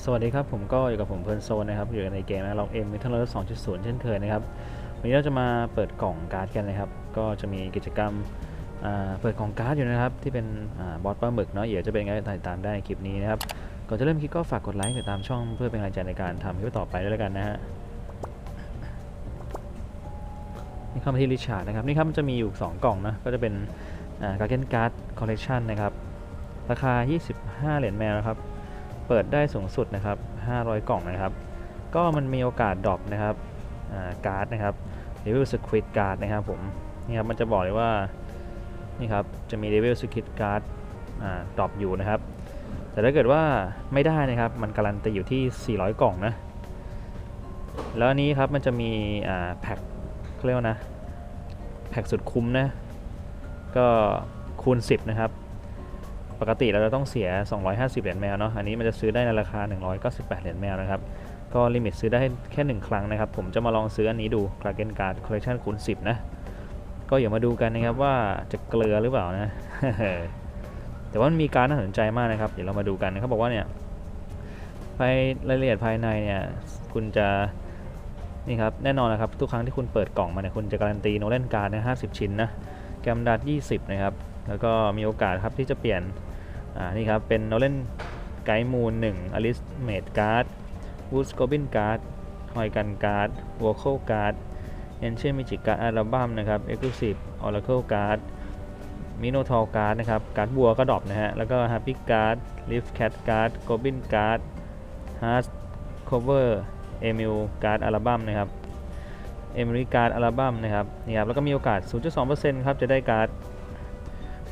สวัสดีครับ ผมก็อยู่กับผมเพลินโซนนะครับ อยู่ในเกมนะลอกเอ็มมิทัลเลอร์สองจุดศูนย์เช่นเคยนะครับ วันนี้เราจะมาเปิดกล่องการ์ดกันนะครับ ก็จะมีกิจกรรมเปิดกล่องการ์ดอยู่นะครับ ที่เป็นอบอสปลาหมึกเนาะเดี๋ยวจะเป็นไงติดตามได้ในคลิปนี้นะครับ ก่อนจะเริ่มคลิปก็ฝากกดไลค์ติดตามช่องเพื่อเป็นกำลังใจในการทำคลิปต่อไปด้วยแล้วกันนะฮะนี่เข้ามาที่ริชาร์ดนะครับ นี่ครับมันจะมีอยู่ 2 กล่องนะก็จะเป็นการ์เกนการ์ดคอลเลกชันนะครับราคา 25 เหรียญแมวนะครับ เปิดได้สูงสุดนะครับ 500 กล่องนะครับ ก็มันมีโอกาสดรอปนะครับการ์ดนะครับเดวิลสควิดการ์ดนะครับผมนี่ครับมันจะบอกเลยว่านี่ครับจะมีเดวิลสควิดการ์ดดรอปอยู่นะครับ แต่ถ้าเกิดว่าไม่ได้นะครับ มันการันตีอยู่ที่ 400 กล่องนะแล้วนี้ครับมันจะมีแพ็คเขาเรียกว่านะแพ็คสุดคุ้มนะก็คูณ 10 นะครับ ปกติเราจะต้องเสีย 250 เหรียญแมวเนาะ อันนี้มันจะซื้อได้ในราคา 198 เหรียญแมวนะครับ ก็ลิมิตซื้อได้แค่ 1 ครั้งนะครับ ผมจะมาลองซื้ออันนี้ดู k r a k e n Card Collection คูณ10 นะ ก็อย่ามาดูกันนะครับว่าจะเกลือหรือเปล่านะ แต่ว่ามันมีการน่าสนใจมากนะครับ เดี๋ยวเรามาดูกันเขาบอกว่าเนี่ยภายรายละเอียดภายในเนี่ย คุณจะนี่ครับแน่นอนนะครับทุกครั้งที่คุณเปิดกล่องมาเนี่ยคุณจะการันตีโนเล่นการ์ดนะ50ชิ้นนะแกมดัด20นะครับแล้วก็มีโอกาสครับที่จะเปลี่ยน อ่านี่ครับ เป็นโนเล่นไกด์มูน1อลิสเมดการ์ดวูดสโกบินการ์ดฮอยกันการ์ดวอลโคการ์ดเอนเชียมิจิการ์ดอัลบั้มนะครับเอ็กซ์คลูซีฟออร์เคิลการ์ดมิโนทอลการ์ดนะครับ การ์ดบัวก็ดรอปนะฮะ แล้วก็ฮัปปี้การ์ดลิฟแคทการ์ดโกบินการ์ดฮาร์ดคเวอร์เอมิลการ์ดอัลบั้มนะครับเอมิลการ์ดอัลบั้มนะครับนี่ครับแล้วก็มีโอกาส 0.2%ครับ จะได้การ์ด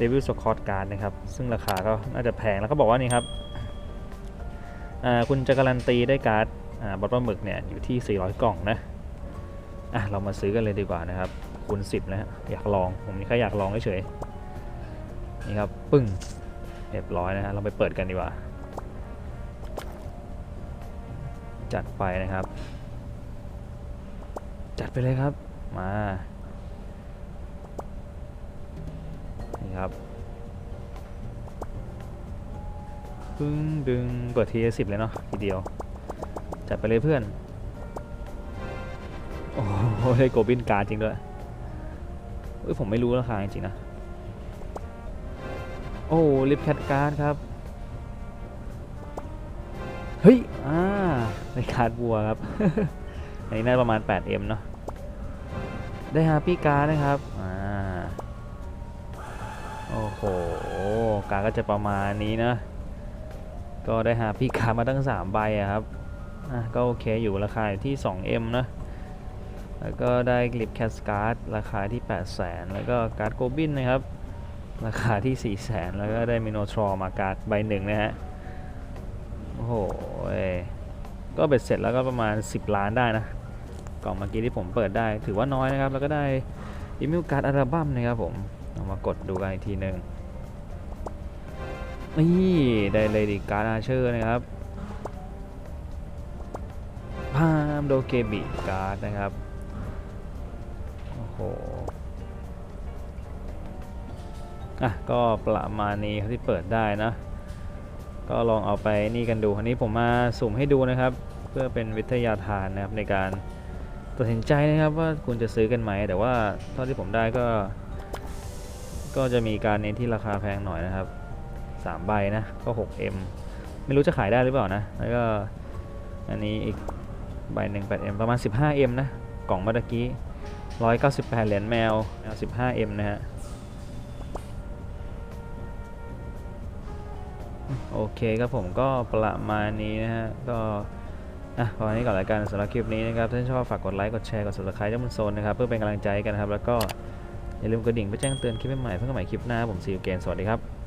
เดวิลสคอตการ์ดนะครับ ซึ่งราคาก็น่าจะแพง แล้วก็บอกว่านี่ครับคุณจะการันตีได้การ์ดบอทปลาหมึกเนี่ยอยู่ที่ 400 กล่องนะอะเรามาซื้อกันเลยดีกว่านะครับคูณ10นะฮะอยากลองผมนี่แค่อยากลองเฉยๆนี่ครับปึ้งเรียบร้อยนะฮะเราไปเปิดกันดีกว่า จัดไปนะครับ จัดไปเลยครับมา ครับปึ้งดึงเปิดทีสิบเลยเนาะทีเดียว จัดไปเลยเพื่อน โอ้โหได้โกบินการจริงด้วยเอ้ยผมไม่รู้ราคาจริงๆนะ โอ้ลิฟแคทการ์ดครับ เฮ้ย อ่าในการ์ดบัวครับ อันนี้น่าประมาณ 8M เนาะได้ฮาปี้การ์ดนะครับ โอ้โห การก็จะประมาณนี้นะ ก็ได้หาพี่การมาตั้ง 3 ใบอะครับอะก็โอเคอยู่ราคาอยู่ที่ 2M นะ แล้วก็ได้กลิปแคสการ์ดราคาที่ 8 0 0แสนแล้วก็การ์ดโกบินนะครับ ราคาที่ 4 0 0แสนแล้วก็ได้มิโนทรอมาการ์ดใบหนึ่งนะฮะ โอ้โห ก็เบ็ดเสร็จแล้วก็ประมาณ 10 ล้านได้นะ กล่องเมื่อกี้ที่ผมเปิดได้ถือว่าน้อยนะครับ แล้วก็ได้อิมิลการ์ดอัลบั้มนะครับผม เอามากดดูกันอีกทีหนึ่งนี่ได้เลยดิการ์ดอาเชอร์นะครับพามโดเกบิการ์ดนะครับ โอ้โห อะ ก็ประมาณนี้ครับที่เปิดได้นะ ก็ลองเอาไปนี่กันดูอันนี้ผมมาสุ่มให้ดูนะครับ เพื่อเป็นวิทยาทานนะครับในการตัดสินใจนะครับว่าคุณจะซื้อกันไหม แต่ว่าเท่าที่ผมได้ก็ ก็จะมีการเน้นที่ราคาแพงหน่อยนะครับ3ใบนะก็ 6M ไม่รู้จะขายได้หรือเปล่านะ แล้วก็อันนี้อีกใบหนึ่ง 8M ประมาณ 15M นะ กล่องเมื่อกี้ 198 เหรียญแมวแมว 15M นะฮะ โอเคครับผมก็ประมาณนี้นะฮะ ก็อะพอนี้ก่อนละกันสำหรับคลิปนี้นะครับ ถ้าชอบฝากกดไลค์ กดแชร์ กด subscribe ที่บนโซนนะครับ เพื่อเป็นกำลังใจกันนะครับ แล้วก็ อย่าลืมกดดิ่งเพื่อแจ้งเตือนคลิปใหม่ๆเพื่อนใหม่คลิปหน้าผมซีอูเกนสวัสดีครับ